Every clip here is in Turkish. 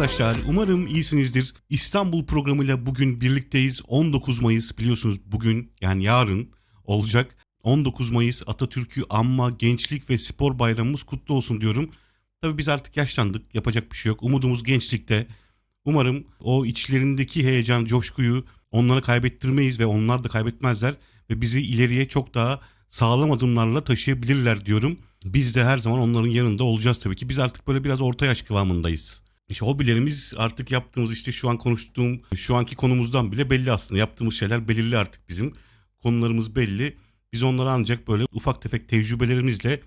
arkadaşlar. Umarım iyisinizdir. İstanbul programıyla bugün birlikteyiz. 19 Mayıs biliyorsunuz bugün yani yarın olacak. 19 Mayıs Atatürk'ü anma, gençlik ve spor bayramımız kutlu olsun diyorum. Tabii biz artık yaşlandık. Yapacak bir şey yok. Umudumuz gençlikte. Umarım o içlerindeki heyecan, coşkuyu onlara kaybettirmeyiz ve onlar da kaybetmezler. Ve bizi ileriye çok daha sağlam adımlarla taşıyabilirler diyorum. Biz de her zaman onların yanında olacağız tabii ki. Biz artık böyle biraz orta yaş kıvamındayız. İşte hobilerimiz artık yaptığımız işte şu an konuştuğum şu anki konumuzdan bile belli aslında. Yaptığımız şeyler belirli artık bizim. Konularımız belli. Biz onlara ancak böyle ufak tefek tecrübelerimizle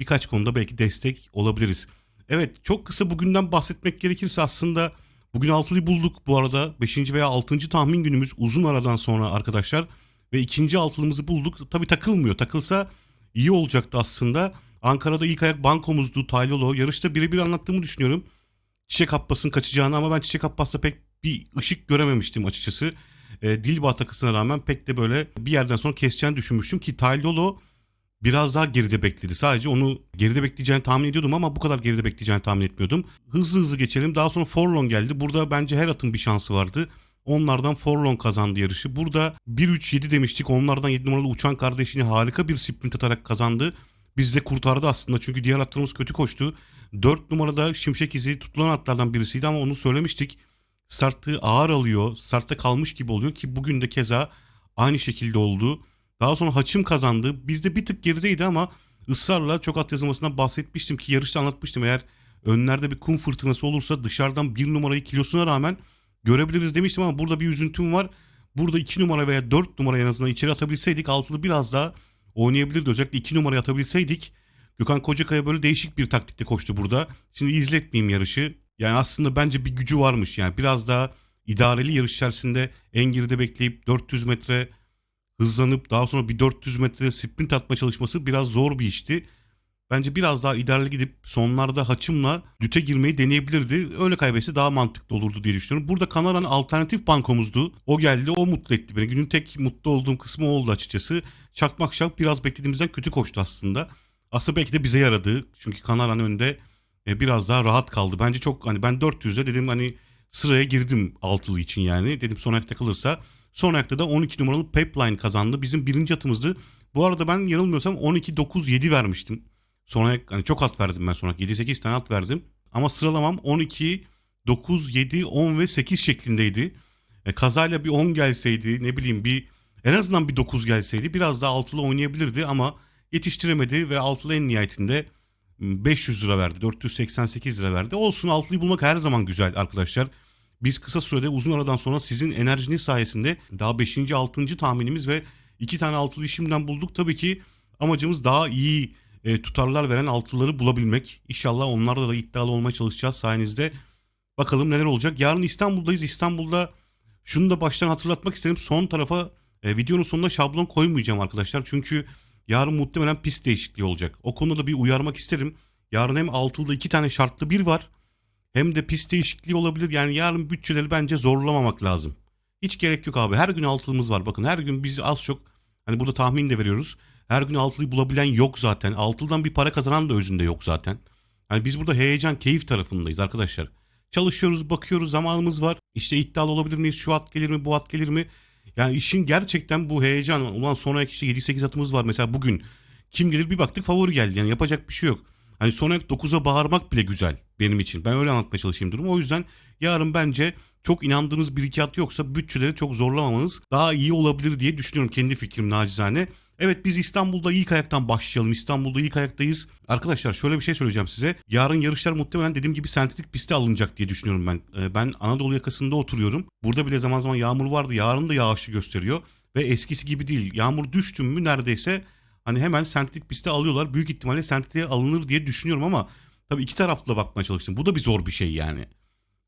birkaç konuda belki destek olabiliriz. Evet çok kısa bugünden bahsetmek gerekirse aslında bugün altılıyı bulduk bu arada. 5. veya 6. tahmin günümüz uzun aradan sonra arkadaşlar. Ve ikinci altılımızı bulduk. Tabii takılmıyor. Takılsa iyi olacaktı aslında. Ankara'da ilk ayak bankomuzdu Taylolo. Yarışta birebir anlattığımı düşünüyorum. Çiçek Abbas'ın kaçacağını ama ben Çiçek Abbas'ta pek bir ışık görememiştim açıkçası. E, Dilba takısına rağmen pek de böyle bir yerden sonra keseceğini düşünmüştüm ki Taylolo biraz daha geride bekledi. Sadece onu geride bekleyeceğini tahmin ediyordum ama bu kadar geride bekleyeceğini tahmin etmiyordum. Hızlı hızlı geçelim. Daha sonra Forlon geldi. Burada bence her atın bir şansı vardı. Onlardan Forlon kazandı yarışı. Burada 1-3-7 demiştik. Onlardan 7 numaralı uçan kardeşini harika bir sprint atarak kazandı. Biz de kurtardı aslında çünkü diğer atlarımız kötü koştu. 4 numarada Şimşek izi tutulan atlardan birisiydi ama onu söylemiştik. Startı ağır alıyor. Startta kalmış gibi oluyor ki bugün de keza aynı şekilde oldu. Daha sonra Haçım kazandı. Bizde bir tık gerideydi ama ısrarla çok at yazılmasından bahsetmiştim ki yarışta anlatmıştım. Eğer önlerde bir kum fırtınası olursa dışarıdan bir numarayı kilosuna rağmen görebiliriz demiştim ama burada bir üzüntüm var. Burada 2 numara veya 4 numara en azından içeri atabilseydik altılı biraz daha oynayabilirdi. Özellikle 2 numaraya atabilseydik. Gökhan Kocakaya böyle değişik bir taktikte koştu burada. Şimdi izletmeyeyim yarışı. Yani aslında bence bir gücü varmış yani. Biraz daha idareli yarış içerisinde en geride bekleyip 400 metre hızlanıp daha sonra bir 400 metre sprint atma çalışması biraz zor bir işti. Bence biraz daha idareli gidip sonlarda haçımla düte girmeyi deneyebilirdi. Öyle kaybetse daha mantıklı olurdu diye düşünüyorum. Burada Kanaran alternatif bankomuzdu. O geldi o mutlu etti beni. Günün tek mutlu olduğum kısmı oldu açıkçası. Çakmak Şak biraz beklediğimizden kötü koştu aslında. Aslında belki de bize yaradı. Çünkü Kanaran önde e, biraz daha rahat kaldı. Bence çok hani ben 400'e dedim hani sıraya girdim altılı için yani. Dedim son ayakta kalırsa. Son ayakta da 12 numaralı Pipeline kazandı. Bizim birinci atımızdı. Bu arada ben yanılmıyorsam 12-9-7 vermiştim. Sonra hani çok at verdim ben sonra. 7-8 tane at verdim. Ama sıralamam 12, 9, 7, 10 ve 8 şeklindeydi. E, kazayla bir 10 gelseydi ne bileyim bir en azından bir 9 gelseydi biraz daha altılı oynayabilirdi ama yetiştiremedi ve altılı en nihayetinde 500 lira verdi. 488 lira verdi. Olsun altılıyı bulmak her zaman güzel arkadaşlar. Biz kısa sürede uzun aradan sonra sizin enerjiniz sayesinde daha 5. 6. tahminimiz ve 2 tane altılıyı şimdiden bulduk. Tabii ki amacımız daha iyi e, tutarlar veren altıları bulabilmek. İnşallah onlarla da iddialı olmaya çalışacağız sayenizde. Bakalım neler olacak. Yarın İstanbul'dayız. İstanbul'da şunu da baştan hatırlatmak isterim. Son tarafa e, videonun sonunda şablon koymayacağım arkadaşlar. Çünkü yarın muhtemelen pist değişikliği olacak. O konuda da bir uyarmak isterim. Yarın hem altılıda iki tane şartlı bir var. Hem de pist değişikliği olabilir. Yani yarın bütçeleri bence zorlamamak lazım. Hiç gerek yok abi. Her gün altılımız var. Bakın her gün biz az çok hani burada tahmin de veriyoruz. Her gün altılıyı bulabilen yok zaten. Altılıdan bir para kazanan da özünde yok zaten. Yani biz burada heyecan, keyif tarafındayız arkadaşlar. Çalışıyoruz, bakıyoruz, zamanımız var. İşte iddialı olabilir miyiz? Şu at gelir mi, bu at gelir mi? Yani işin gerçekten bu heyecan. Ulan sonraki işte 7-8 atımız var. Mesela bugün kim gelir bir baktık favori geldi. Yani yapacak bir şey yok. Hani son ayak 9'a bağırmak bile güzel benim için. Ben öyle anlatmaya çalışayım durumu. O yüzden yarın bence çok inandığınız bir iki at yoksa bütçeleri çok zorlamamanız daha iyi olabilir diye düşünüyorum kendi fikrim nacizane. Evet biz İstanbul'da ilk ayaktan başlayalım. İstanbul'da ilk ayaktayız. Arkadaşlar şöyle bir şey söyleyeceğim size. Yarın yarışlar muhtemelen dediğim gibi sentetik piste alınacak diye düşünüyorum ben. Ee, ben Anadolu yakasında oturuyorum. Burada bile zaman zaman yağmur vardı. Yarın da yağışı gösteriyor. Ve eskisi gibi değil. Yağmur düştü mü neredeyse hani hemen sentetik piste alıyorlar. Büyük ihtimalle sentetiğe alınır diye düşünüyorum ama tabii iki taraflı bakmaya çalıştım. Bu da bir zor bir şey yani.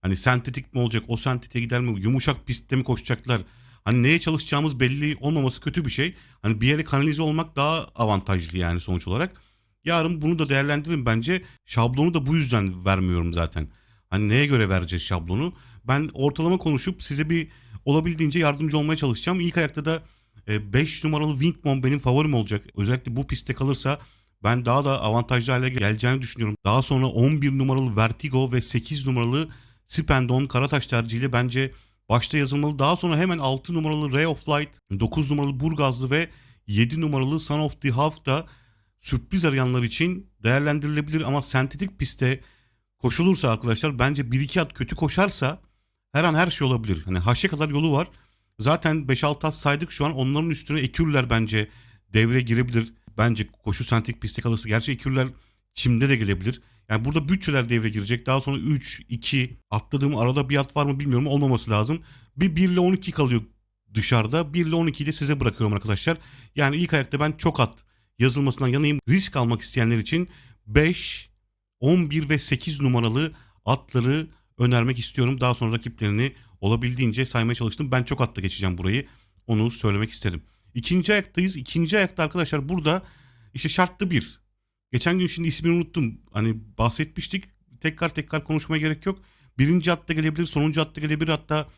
Hani sentetik mi olacak? O sentetiğe gider mi? Yumuşak pistte mi koşacaklar? Hani neye çalışacağımız belli olmaması kötü bir şey. Hani bir yere kanalize olmak daha avantajlı yani sonuç olarak. Yarın bunu da değerlendirin bence. Şablonu da bu yüzden vermiyorum zaten. Hani neye göre vereceğiz şablonu? Ben ortalama konuşup size bir olabildiğince yardımcı olmaya çalışacağım. İlk ayakta da 5 numaralı Wingmon benim favorim olacak. Özellikle bu pistte kalırsa ben daha da avantajlı hale geleceğini düşünüyorum. Daha sonra 11 numaralı Vertigo ve 8 numaralı Spendon Karataş tercihiyle bence başta yazılmalı. Daha sonra hemen 6 numaralı Ray of Light, 9 numaralı Burgazlı ve 7 numaralı Son of the Half da sürpriz arayanlar için değerlendirilebilir ama sentetik pistte koşulursa arkadaşlar bence 1-2 at kötü koşarsa her an her şey olabilir. Hani haşe kadar yolu var. Zaten 5-6 at saydık şu an onların üstüne ekürler bence devreye girebilir. Bence koşu sentetik pistte kalırsa gerçi ekürler çimde de gelebilir. Yani burada bütçeler devreye girecek. Daha sonra 3, 2 atladığım arada bir at var mı bilmiyorum olmaması lazım. Bir 1 ile 12 kalıyor dışarıda. 1 ile 12'yi de size bırakıyorum arkadaşlar. Yani ilk ayakta ben çok at yazılmasından yanayım. Risk almak isteyenler için 5, 11 ve 8 numaralı atları önermek istiyorum. Daha sonra rakiplerini olabildiğince saymaya çalıştım. Ben çok atla geçeceğim burayı. Onu söylemek isterim. İkinci ayaktayız. İkinci ayakta arkadaşlar burada işte şartlı bir. Geçen gün şimdi ismini unuttum. Hani bahsetmiştik. Tekrar tekrar konuşmaya gerek yok. Birinci hatta gelebilir, sonuncu hatta gelebilir. Hatta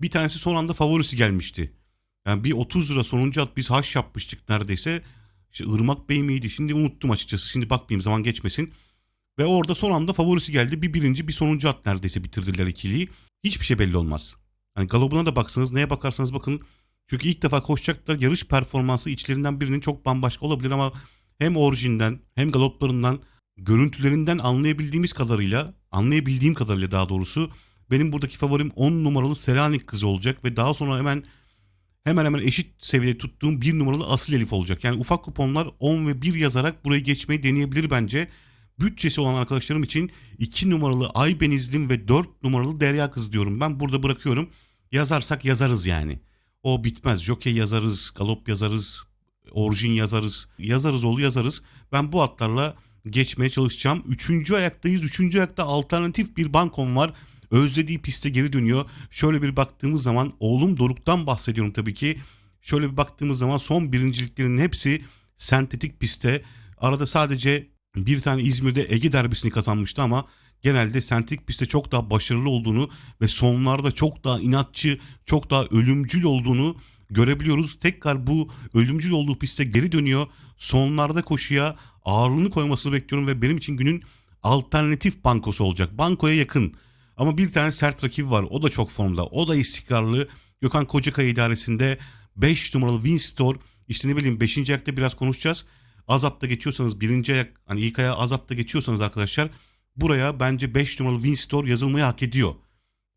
bir tanesi son anda favorisi gelmişti. Yani bir 30 lira sonuncu at biz haş yapmıştık neredeyse. İşte Irmak Bey miydi? Şimdi unuttum açıkçası. Şimdi bakmayayım zaman geçmesin. Ve orada son anda favorisi geldi. Bir birinci bir sonuncu at neredeyse bitirdiler ikiliyi. Hiçbir şey belli olmaz. Hani galobuna da baksanız neye bakarsanız bakın. Çünkü ilk defa koşacaklar yarış performansı içlerinden birinin çok bambaşka olabilir ama hem orijinden hem galoplarından görüntülerinden anlayabildiğimiz kadarıyla anlayabildiğim kadarıyla daha doğrusu benim buradaki favorim 10 numaralı Selanik kızı olacak ve daha sonra hemen hemen hemen eşit seviyede tuttuğum 1 numaralı Asil Elif olacak. Yani ufak kuponlar 10 ve 1 yazarak burayı geçmeyi deneyebilir bence. Bütçesi olan arkadaşlarım için 2 numaralı Aybenizlim ve 4 numaralı Derya Kız diyorum. Ben burada bırakıyorum. Yazarsak yazarız yani. O bitmez. Jockey yazarız, galop yazarız, orijin yazarız. Yazarız oğlu yazarız. Ben bu atlarla geçmeye çalışacağım. Üçüncü ayaktayız. Üçüncü ayakta alternatif bir bankom var. Özlediği piste geri dönüyor. Şöyle bir baktığımız zaman oğlum Doruk'tan bahsediyorum tabii ki. Şöyle bir baktığımız zaman son birinciliklerin hepsi sentetik pistte. Arada sadece bir tane İzmir'de Ege derbisini kazanmıştı ama genelde sentetik pistte çok daha başarılı olduğunu ve sonlarda çok daha inatçı, çok daha ölümcül olduğunu görebiliyoruz. Tekrar bu ölümcül olduğu piste geri dönüyor. Sonlarda koşuya ağırlığını koymasını bekliyorum ve benim için günün alternatif bankosu olacak. Bankoya yakın. Ama bir tane sert rakip var. O da çok formda. O da istikrarlı. Gökhan Kocakaya idaresinde 5 numaralı Winstor. İşte ne bileyim 5. ayakta biraz konuşacağız. Azap'ta geçiyorsanız birinci ayak hani ilk ayağı Azap'ta geçiyorsanız arkadaşlar buraya bence 5 numaralı Winstor yazılmayı hak ediyor.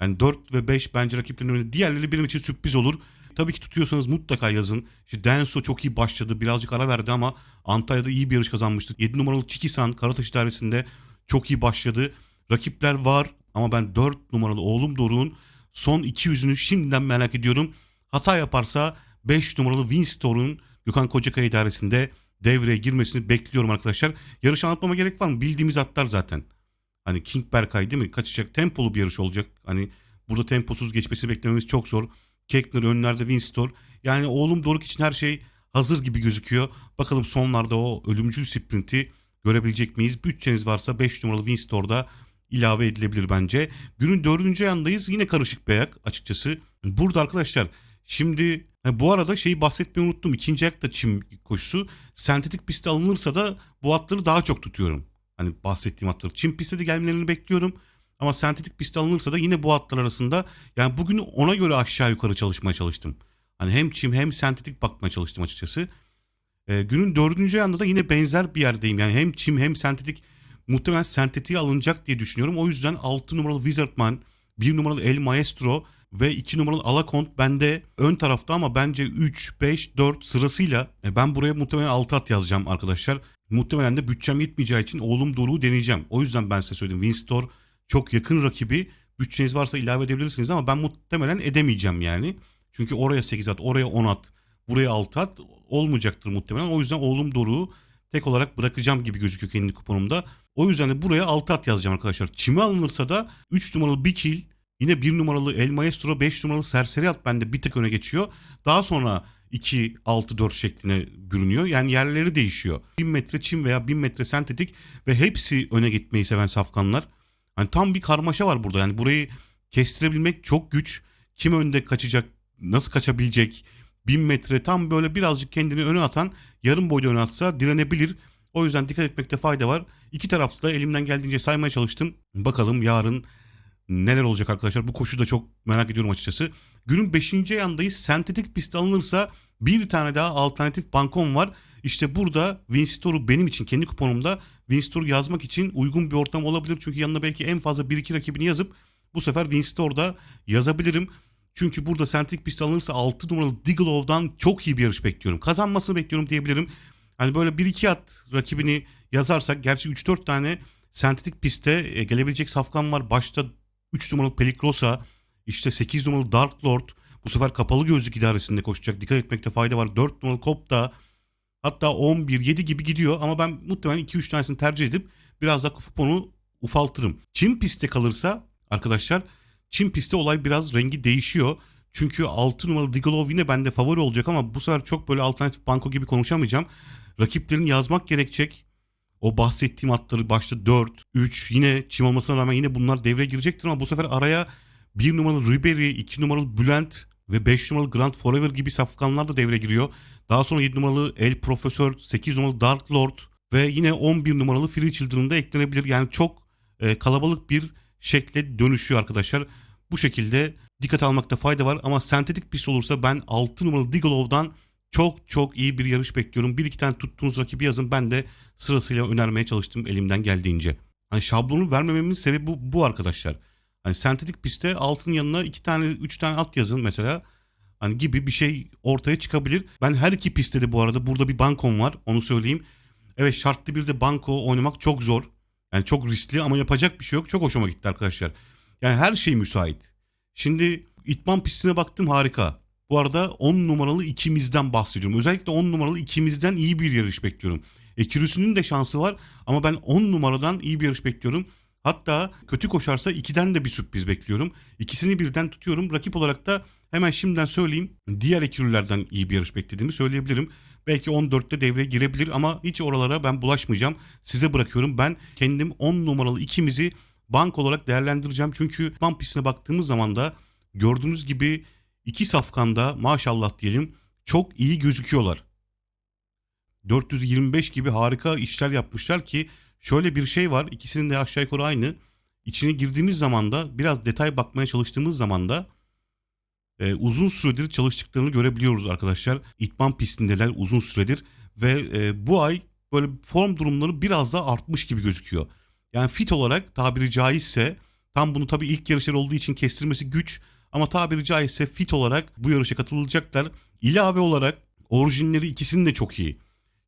Yani 4 ve 5 bence rakiplerin önünde. Diğerleri benim için sürpriz olur. Tabii ki tutuyorsanız mutlaka yazın. İşte Denso çok iyi başladı. Birazcık ara verdi ama Antalya'da iyi bir yarış kazanmıştı. 7 numaralı Çikisan Karataş idaresinde çok iyi başladı. Rakipler var ama ben 4 numaralı oğlum Doruk'un son 200'ünü şimdiden merak ediyorum. Hata yaparsa 5 numaralı Winstor'un Gökhan Kocakaya idaresinde devreye girmesini bekliyorum arkadaşlar. Yarış anlatmama gerek var mı? Bildiğimiz atlar zaten. Hani King Berkay değil mi? Kaçacak tempolu bir yarış olacak. Hani burada temposuz geçmesi beklememiz çok zor. Kekner önlerde Winstor. Yani oğlum Doruk için her şey hazır gibi gözüküyor. Bakalım sonlarda o ölümcül sprinti görebilecek miyiz? Bütçeniz varsa 5 numaralı Winstor'da ilave edilebilir bence. Günün dördüncü ayındayız. Yine karışık bir ayak açıkçası. Burada arkadaşlar şimdi ha, bu arada şeyi bahsetmeyi unuttum. İkinci ayakta çim koşusu. Sentetik pistte alınırsa da bu atları daha çok tutuyorum. Hani bahsettiğim atları. Çim pistte de gelmelerini bekliyorum. Ama sentetik piste alınırsa da yine bu atlar arasında yani bugün ona göre aşağı yukarı çalışmaya çalıştım. Hani hem çim hem sentetik bakmaya çalıştım açıkçası. Ee, günün dördüncü ayında da yine benzer bir yerdeyim. Yani hem çim hem sentetik muhtemelen sentetiğe alınacak diye düşünüyorum. O yüzden 6 numaralı Wizardman, 1 numaralı El Maestro ve 2 numaralı Alakont bende ön tarafta ama bence 3, 5, 4 sırasıyla e, ben buraya muhtemelen 6 at yazacağım arkadaşlar. Muhtemelen de bütçem yetmeyeceği için oğlum Doruk'u deneyeceğim. O yüzden ben size söyledim. Winstor çok yakın rakibi. Bütçeniz varsa ilave edebilirsiniz ama ben muhtemelen edemeyeceğim yani. Çünkü oraya 8 at, oraya 10 at, buraya 6 at olmayacaktır muhtemelen. O yüzden oğlum Doruk'u tek olarak bırakacağım gibi gözüküyor kendi kuponumda. O yüzden de buraya 6 at yazacağım arkadaşlar. Çime alınırsa da 3 numaralı Bikil, yine 1 numaralı El Maestro, 5 numaralı Serseri at bende bir tık öne geçiyor. Daha sonra 2, 6, 4 şekline bürünüyor. Yani yerleri değişiyor. 1000 metre çim veya 1000 metre sentetik ve hepsi öne gitmeyi seven safkanlar. Hani tam bir karmaşa var burada. Yani burayı kestirebilmek çok güç. Kim önde kaçacak, nasıl kaçabilecek? 1000 metre tam böyle birazcık kendini öne atan, yarım boyda öne atsa direnebilir. O yüzden dikkat etmekte fayda var. İki tarafta da elimden geldiğince saymaya çalıştım. Bakalım yarın neler olacak arkadaşlar. Bu koşu da çok merak ediyorum açıkçası. Günün 5. yandayız. Sentetik pist alınırsa bir tane daha alternatif bankon var. İşte burada Winstore'u benim için kendi kuponumda Winstore'u yazmak için uygun bir ortam olabilir. Çünkü yanına belki en fazla 1-2 rakibini yazıp bu sefer Winstore'da yazabilirim. Çünkü burada sentetik pist alınırsa 6 numaralı Digilov'dan çok iyi bir yarış bekliyorum. Kazanmasını bekliyorum diyebilirim. Hani böyle 1-2 at rakibini yazarsak gerçi 3-4 tane sentetik pistte e, gelebilecek safkan var. Başta 3 numaralı Pelikrosa, işte 8 numaralı Dark Lord. Bu sefer kapalı gözlük idaresinde koşacak. Dikkat etmekte fayda var. 4 numaralı Kopta. Hatta 11, 7 gibi gidiyor ama ben muhtemelen 2-3 tanesini tercih edip biraz daha kuponu ufaltırım. Çim pistte kalırsa arkadaşlar Çim pistte olay biraz rengi değişiyor. Çünkü 6 numaralı Digalov yine bende favori olacak ama bu sefer çok böyle alternatif banko gibi konuşamayacağım. Rakiplerini yazmak gerekecek. O bahsettiğim atları başta 4, 3 yine çim olmasına rağmen yine bunlar devreye girecektir ama bu sefer araya 1 numaralı Ribery, 2 numaralı Bülent ve 5 numaralı Grand Forever gibi safkanlar da devreye giriyor. Daha sonra 7 numaralı El Profesör, 8 numaralı Dark Lord ve yine 11 numaralı Free Children da eklenebilir. Yani çok e, kalabalık bir şekle dönüşüyor arkadaşlar. Bu şekilde dikkat almakta fayda var ama sentetik pist olursa ben 6 numaralı Digolov'dan çok çok iyi bir yarış bekliyorum. Bir iki tane tuttuğunuz rakibi yazın ben de sırasıyla önermeye çalıştım elimden geldiğince. Hani şablonu vermememin sebebi bu, bu arkadaşlar. Hani sentetik pistte altın yanına iki tane üç tane at yazın mesela. Hani gibi bir şey ortaya çıkabilir. Ben her iki pistte de bu arada burada bir bankom var onu söyleyeyim. Evet şartlı bir de banko oynamak çok zor. Yani çok riskli ama yapacak bir şey yok. Çok hoşuma gitti arkadaşlar. Yani her şey müsait. Şimdi itman pistine baktım harika. Bu arada 10 numaralı ikimizden bahsediyorum. Özellikle 10 numaralı ikimizden iyi bir yarış bekliyorum. Ekürüsünün de şansı var ama ben 10 numaradan iyi bir yarış bekliyorum. Hatta kötü koşarsa 2'den de bir sürpriz bekliyorum. İkisini birden tutuyorum. Rakip olarak da hemen şimdiden söyleyeyim. Diğer ekürülerden iyi bir yarış beklediğimi söyleyebilirim. Belki 14'te devreye girebilir ama hiç oralara ben bulaşmayacağım. Size bırakıyorum. Ben kendim 10 numaralı ikimizi bank olarak değerlendireceğim. Çünkü bank pistine baktığımız zaman da gördüğünüz gibi iki safkanda maşallah diyelim çok iyi gözüküyorlar. 425 gibi harika işler yapmışlar ki şöyle bir şey var. İkisinin de aşağı yukarı aynı. İçine girdiğimiz zaman da biraz detay bakmaya çalıştığımız zaman da e, uzun süredir çalıştıklarını görebiliyoruz arkadaşlar. İtman pistindeler uzun süredir ve e, bu ay böyle form durumları biraz daha artmış gibi gözüküyor. Yani fit olarak tabiri caizse tam bunu tabii ilk yarışlar olduğu için kestirmesi güç ama tabiri caizse fit olarak bu yarışa katılacaklar. İlave olarak orijinleri ikisinin de çok iyi.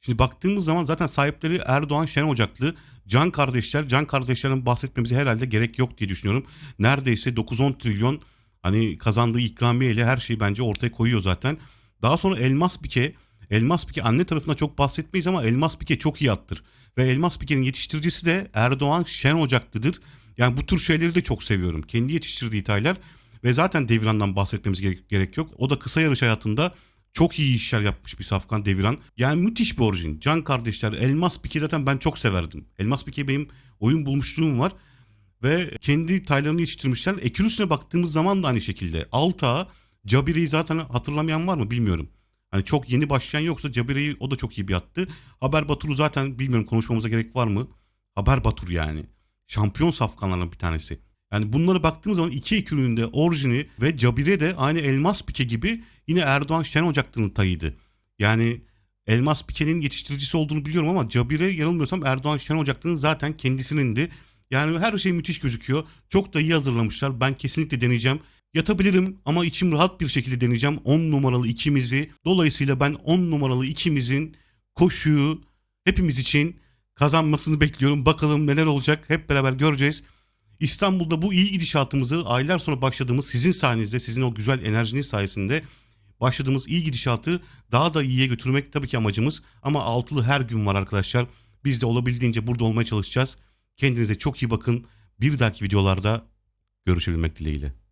Şimdi baktığımız zaman zaten sahipleri Erdoğan Şen Ocaklı, Can kardeşler, Can kardeşlerden bahsetmemize herhalde gerek yok diye düşünüyorum. Neredeyse 9-10 trilyon hani kazandığı ikramiye ile her şeyi bence ortaya koyuyor zaten. Daha sonra Elmas Pike, Elmas Pike anne tarafında çok bahsetmeyiz ama Elmas Pike çok iyi attır. Ve Elmas Pike'nin yetiştiricisi de Erdoğan Şen Ocaklı'dır. Yani bu tür şeyleri de çok seviyorum. Kendi yetiştirdiği İtalyanlar ve zaten Devran'dan bahsetmemiz gerek yok. O da kısa yarış hayatında çok iyi işler yapmış bir Safkan Devran. Yani müthiş bir orijin. Can kardeşler, Elmas Pike zaten ben çok severdim. Elmas Pike benim oyun bulmuşluğum var. Ve kendi taylarını yetiştirmişler. Ekürüsüne baktığımız zaman da aynı şekilde. Alta, Cabire'yi zaten hatırlamayan var mı bilmiyorum. Hani çok yeni başlayan yoksa Cabire'yi o da çok iyi bir attı. Haber Batur'u zaten bilmiyorum konuşmamıza gerek var mı? Haber Batur yani. Şampiyon safkanlarından bir tanesi. Yani bunlara baktığımız zaman iki ekürünün de orijini ve Cabire de aynı Elmas Pike gibi yine Erdoğan Şen Ocaklı'nın tayıydı. Yani Elmas Pike'nin yetiştiricisi olduğunu biliyorum ama Cabire yanılmıyorsam Erdoğan Şen Ocaklı'nın zaten kendisinin Yani her şey müthiş gözüküyor. Çok da iyi hazırlamışlar. Ben kesinlikle deneyeceğim. Yatabilirim ama içim rahat bir şekilde deneyeceğim 10 numaralı ikimizi. Dolayısıyla ben 10 numaralı ikimizin koşuyu hepimiz için kazanmasını bekliyorum. Bakalım neler olacak hep beraber göreceğiz. İstanbul'da bu iyi gidişatımızı aylar sonra başladığımız sizin sayenizde, sizin o güzel enerjiniz sayesinde başladığımız iyi gidişatı daha da iyiye götürmek tabii ki amacımız. Ama altılı her gün var arkadaşlar. Biz de olabildiğince burada olmaya çalışacağız. Kendinize çok iyi bakın. Bir dahaki videolarda görüşebilmek dileğiyle.